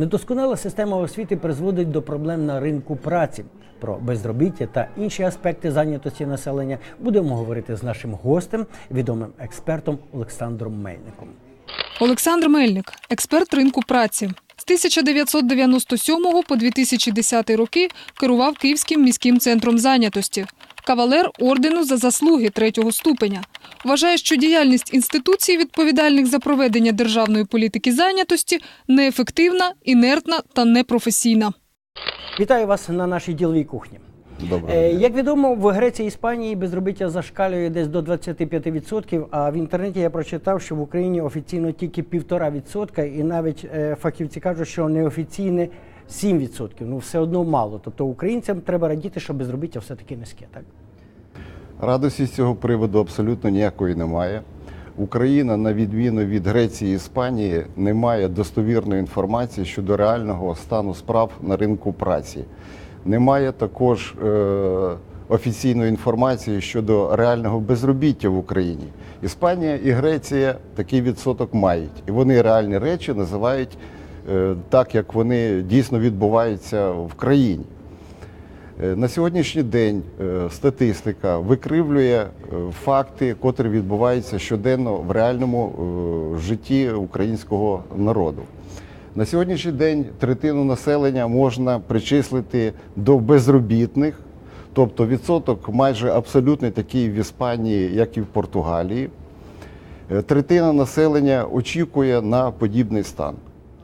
Недосконала система освіти призводить до проблем на ринку праці. Про безробіття та інші аспекти зайнятості населення будемо говорити з нашим гостем, відомим експертом Олександром Мельником. Олександр Мельник, експерт ринку праці. З 1997 по 2010 роки керував Київським міським центром зайнятості. Кавалер ордену за заслуги третього ступеня. Вважає, що діяльність інституцій, відповідальних за проведення державної політики зайнятості, неефективна, інертна та непрофесійна. Вітаю вас на нашій діловій кухні. Доброго Е, дня. Як відомо, в Греції і Іспанії безробіття зашкалює десь до 25%, а в інтернеті я прочитав, що в Україні офіційно тільки 1,5%, і навіть е, фахівці кажуть, що неофіційне 7%. Ну все одно мало. Тобто українцям треба радіти, що безробіття все-таки низьке. Так? Радості з цього приводу абсолютно ніякої немає. Україна, на відміну від Греції і Іспанії, не має достовірної інформації щодо реального стану справ на ринку праці. Немає також е, офіційної інформації щодо реального безробіття в Україні. Іспанія і Греція такий відсоток мають, і вони реальні речі називають так, як вони дійсно відбуваються в країні. Е, На сьогоднішній день е, статистика викривлює е, факти, котрі відбуваються щоденно в реальному е, житті українського народу. На сьогоднішній день третину населення можна причислити до безробітних, тобто відсоток майже абсолютний такий в Іспанії, як і в Португалії. Е, Третина населення очікує на подібний стан.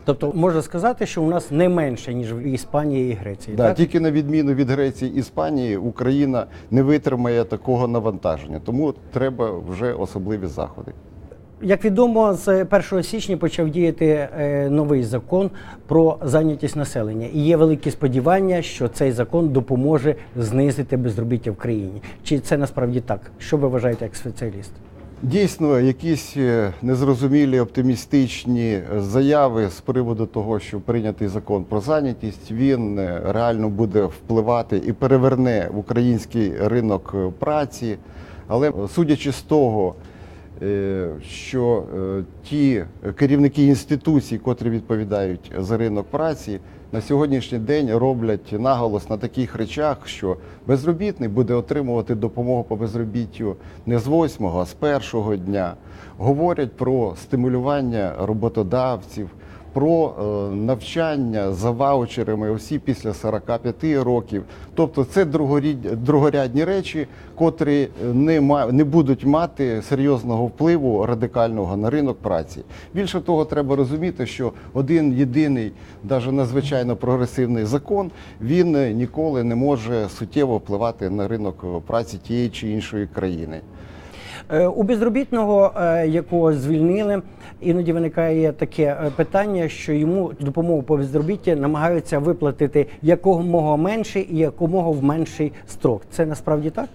Тобто можна сказати, що у нас не менше, ніж в Іспанії і Греції. Да, так? тільки на відміну від Греції і Іспанії, Україна не витримає такого навантаження, тому треба вже особливі заходи. Як відомо, з 1 січня почав діяти е, новий закон про зайнятість населення, і є великі сподівання, що цей закон допоможе знизити безробіття в країні. Чи це насправді так? Що ви вважаєте як спеціаліст? Дійсно, якісь е, незрозумілі оптимістичні заяви з приводу того, що прийнятий закон про зайнятість, він е, реально буде впливати і переверне український ринок е, праці. Але судячи з того, що е, ті керівники інституцій, котрі відповідають за ринок праці, на сьогоднішній день роблять наголос на таких речах, що безробітний буде отримувати допомогу по безробіттю не з восьмого, а з першого дня. Говорять про стимулювання роботодавців, про е, навчання за ваучерами осіб після 45 років. Тобто це другорядні речі, котрі не, не будуть мати серйозного впливу радикального на ринок праці. Більше того, треба розуміти, що один єдиний, навіть надзвичайно прогресивний закон, він е, ніколи не може суттєво впливати на ринок е, праці тієї чи іншої країни. Е, У безробітного, е, якого звільнили, іноді виникає таке е, питання, що йому допомогу по безробітті намагаються виплатити якомога менше і якомога в менший строк. Це насправді так?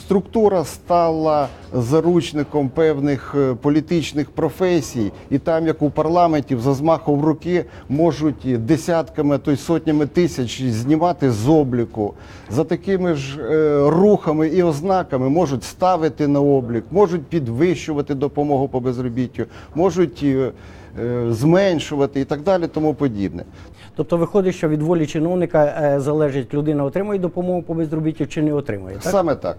Структура стала заручником певних е, політичних професій, і там, як у парламенті, за змахом руки можуть десятками, а то й сотнями тисяч знімати з обліку. За такими ж е, рухами і ознаками можуть ставити на облік, можуть підвищувати допомогу по безробіттю, можуть е, зменшувати і так далі, тому подібне. Тобто виходить, що від волі чиновника залежить, людина отримує допомогу по безробіттю чи не отримує. Так? Саме так.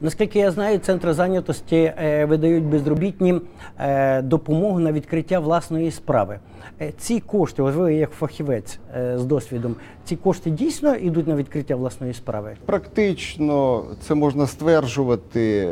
Наскільки я знаю, центри зайнятості е, видають безробітнім е, допомогу на відкриття власної справи. Е, ці кошти, ось ви як фахівець з досвідом, ці кошти дійсно йдуть на відкриття власної справи. Практично це можна стверджувати.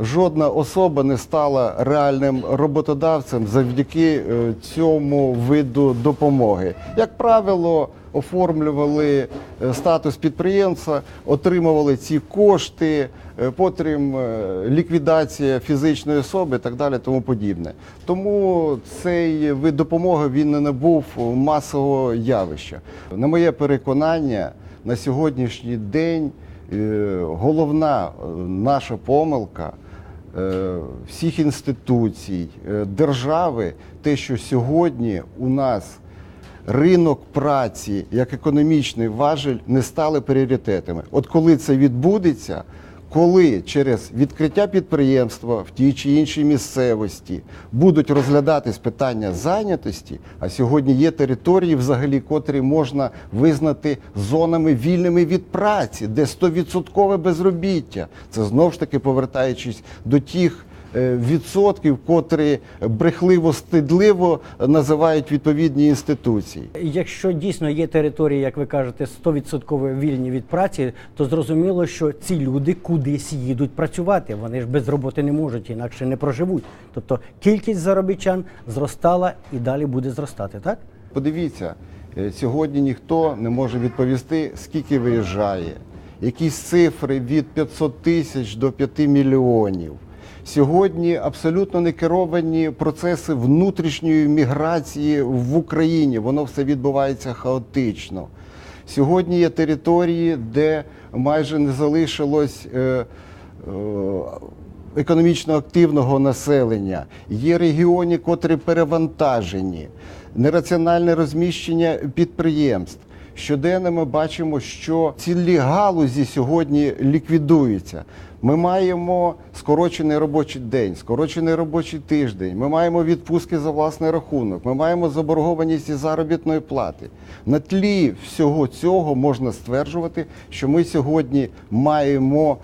Жодна особа не стала реальним роботодавцем завдяки цьому виду допомоги. Як правило, оформлювали е, статус підприємця, отримували ці кошти, е, потім е, ліквідація фізичної особи і так далі, тому подібне. Тому цей вид допомоги він не набув масового явища. На моє переконання, на сьогоднішній день головна наша помилка всіх інституцій, держави, те, що сьогодні у нас ринок праці як економічний важель не стали пріоритетами. От коли це відбудеться, коли через відкриття підприємства в тій чи іншій місцевості будуть розглядатись питання зайнятості, а сьогодні є території, взагалі, котрі можна визнати зонами вільними від праці, де 100% безробіття. Це знову ж таки повертаючись до тих. Е, Відсотків, котрі брехливо стидливо називають відповідні інституції. Якщо дійсно є території, як ви кажете, 100% вільні від праці, то зрозуміло, що ці люди кудись їдуть працювати. Вони ж без роботи не можуть, інакше не проживуть. Тобто кількість заробітчан зростала і далі буде зростати, так? Подивіться, е, сьогодні ніхто не може відповісти, скільки виїжджає, якісь цифри від 500 тисяч до 5 мільйонів. Сьогодні абсолютно не керовані процеси внутрішньої міграції в Україні. Воно все відбувається хаотично. Сьогодні є території, де майже не залишилось. Е, е, економічно активного населення, є регіони, котрі перевантажені, нераціональне розміщення підприємств. Щоденно ми бачимо, що цілі галузі сьогодні ліквідуються. Ми маємо скорочений робочий день, скорочений робочий тиждень. Ми маємо відпустки за власний рахунок. Ми маємо заборгованість із заробітної плати. На тлі всього цього можна стверджувати, що ми сьогодні маємо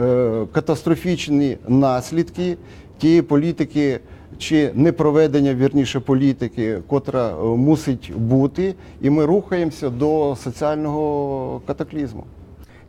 е, катастрофічні наслідки тієї політики чи непроведення вірніше політики, котра е, мусить бути, і ми рухаємося до соціального катаклізму.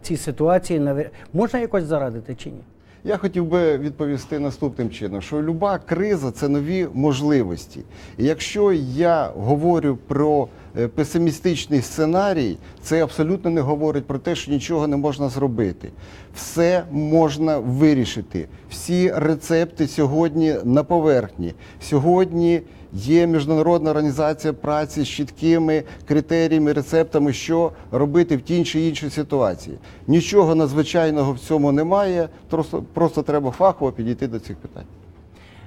Ці ситуації можна якось зарадити чи ні? Я хотів би відповісти наступним чином, що люба криза це нові можливості. І якщо я говорю про е, песимістичний сценарій, це абсолютно не говорить про те, що нічого не можна зробити. Все можна вирішити. Всі рецепти сьогодні на поверхні. Сьогодні є міжнародна організація праці з чіткими критеріями, рецептами, що робити в тій чи іншій ситуації. Нічого надзвичайного в цьому немає. Просто, просто треба фахово підійти до цих питань.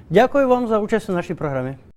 Дякую вам за участь у нашій програмі.